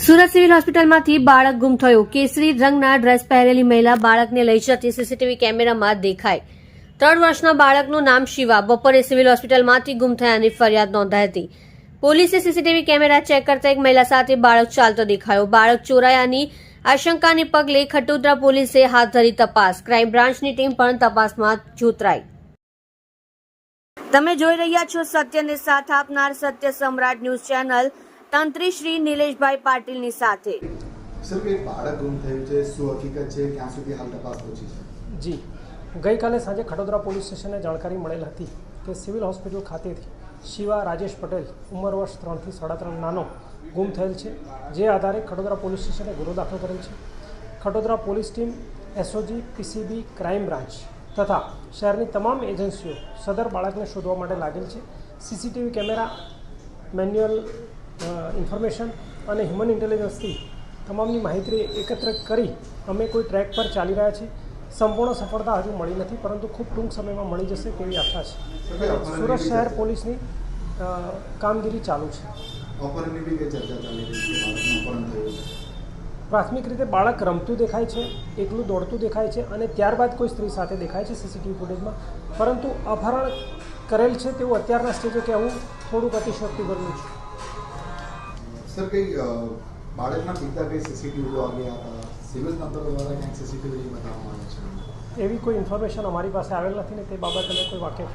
Surat civil હોસ્પિટલમાંથી બાળક ગુમ થયું. કેસરી રંગના ડ્રેસ પહેરેલી મહિલા બાળકને લઈ જતી સીસીટીવી કેમેરામાં દેખાય ત્રણ વર્ષના બાળકનું નામ શિવા. બપોરે સિવિલ હોસ્પિટલમાંથી ગુમ થયાની ફરિયાદ નોંધાઈ હતી. પોલીસે સીસીટીવી કેમેરા ચેક કરતા એક મહિલા સાથે બાળક ચાલતો દેખાયો. બાળક ચોરાયાની આશંકાને પગલે ખટોદરા પોલીસે હાથ ધરી તપાસ. ક્રાઇમ બ્રાન્ચની ટીમ પણ તપાસમાં જોતરાઈ. તમે જોઈ રહ્યા છો સત્યને સાથ આપનાર સત્ય સમ્રાટ ન્યૂઝ ચેનલ. તંત્રી શ્રી નિલેશભાઈ પાટીલની સાથે. સર કે બાળક ગુમ થયું છે? શું હકીકત છે? ક્યાં સુધી હાલ તપાસ પહોંચી છે? જી. ગઈકાલે સાંજે ખડોદરા પોલીસ સ્ટેશને જાણકારી મળેલ હતી કે સિવિલ હોસ્પિટલ ખાતેથી શિવા રાજેશ પટેલ ઉંમર વર્ષ ત્રણથી સાડા ત્રણ નાનો ગુમ થયેલ છે જે આધારે ખડોદરા પોલીસ સ્ટેશને ગુનો દાખલ કરેલ છે. Khadodara police team SOG PCB crime branch તથા શહેરની તમામ એજન્સીઓ સદર બાળકને શોધવા માટે લાગેલ છે. સીસીટીવી કેમેરા મેન્યુઅલ ઇન્ફોર્મેશન અને હ્યુમન ઇન્ટેલિજન્સથી તમામની માહિતી એકત્ર કરી અમે કોઈ ટ્રેક પર ચાલી રહ્યા છીએ. સંપૂર્ણ સફળતા હજુ મળી નથી પરંતુ ખૂબ ટૂંક સમયમાં મળી જશે તેવી આશા છે. સુરત શહેર પોલીસની કામગીરી ચાલુ છે. પ્રાથમિક રીતે બાળક રમતું દેખાય છે એકલું દોડતું દેખાય છે અને ત્યારબાદ કોઈ સ્ત્રી સાથે દેખાય છે સીસીટીવી ફૂટેજમાં પરંતુ અપહરણ કરેલ છે તેવું અત્યારના સ્ટેજે કહેવું થોડુંક અતિશયોક્તિ કરવું છે. સર, કઈ બાળકના પિતા કઈ સીસીટીવી જોવા ગયા હતા સિવિલ તંત્ર દ્વારા ક્યાંક સીસીટીવી બતાવવામાં આવે છે? એવી કોઈ ઇન્ફોર્મેશન અમારી પાસે આવેલ નથી ને તે બાબતે કોઈ વાકેફ